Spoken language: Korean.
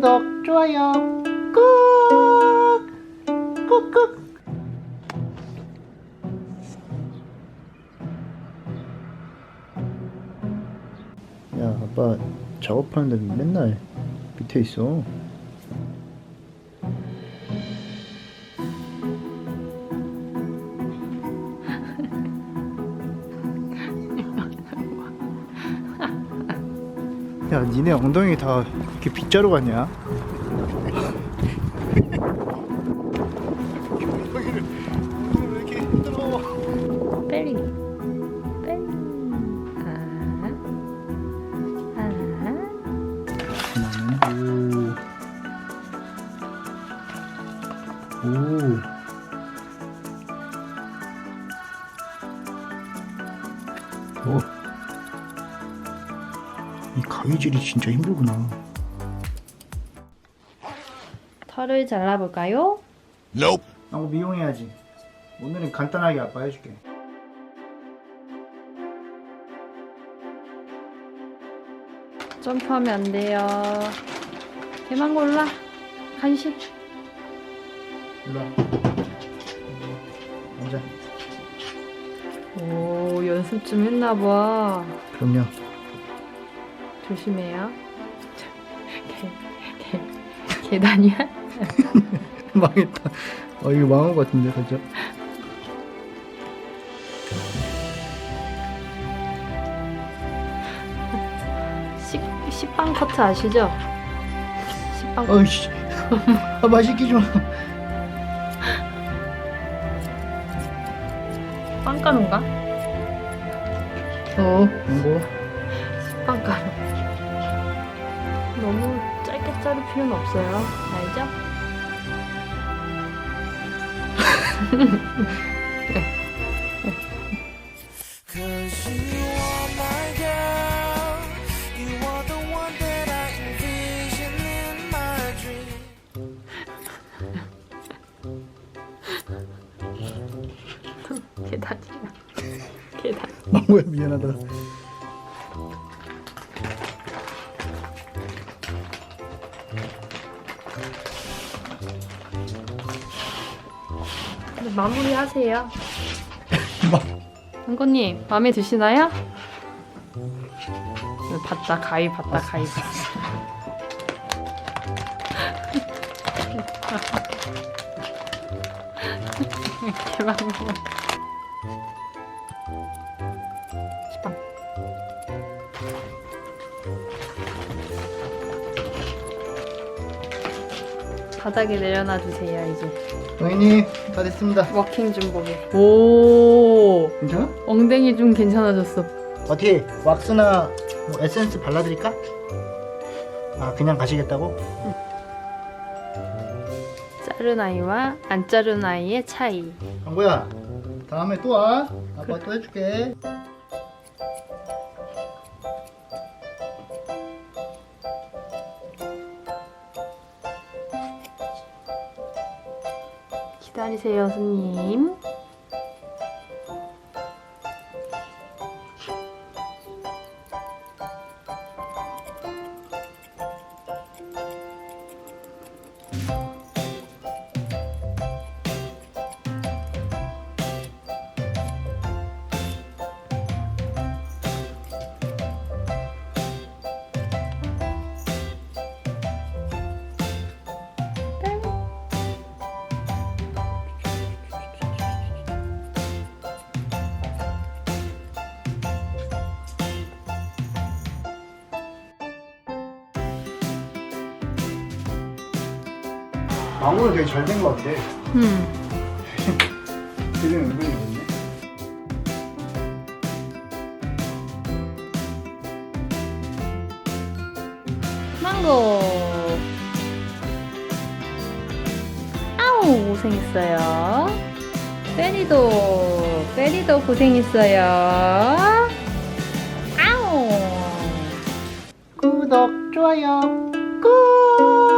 구독, 좋아요, 꾹! 꾹꾹! 야, 아빠 작업하는데 맨날 밑에 있어. 야, 니네 엉덩이 다 이렇게 빗자루 같냐? 엉덩이를 엉덩이 왜 이렇게 힘들어? 빼리 빼리 아 아. 나는 오. 오. 오. 이 가위질이 진짜 힘들구나. 털을 잘라볼까요? 나고 미용해야지. 오늘은 간단하게 아빠 해줄게. 점프하면 안 돼요 개만 골라 간식 일로 와. 앉아. 오 연습 좀 했나 봐 그럼요. 조심해요 계, 계, 계단이야? 망했다. 어 이거 망한 것 같은데 살짝. 식, 식빵 커트 아시죠? 식빵 커트 어이씨. 아 맛있게 좀. 빵가루인가? 어. 이거. 자를 필요는 없어요 알죠? 계단이야 계단 망고야 미안하다. 마무리 하세요. 마- 한고님 마음에 드시나요? 네, 봤다 가위 봤다 가위 봤다 개방구 바닥에 내려놔 주세요 이제 동현이 다 됐습니다. 워킹 좀 보게 오 괜찮아? 엉덩이 좀 괜찮아졌어 어떻게 왁스나 뭐 에센스 발라드릴까? 아 그냥 가시겠다고? 자른 아이와 안 자른 아이의 차이 망고야 다음에 또 와. 아빠 또 해줄게. 기다리세요 손님 망고는 되게 잘 된 것 같아. 음. 되게 은근히 좋네. 망고 아우 고생했어요 페리도 페리도 고생했어요 아우 구독, 좋아요, 꾹!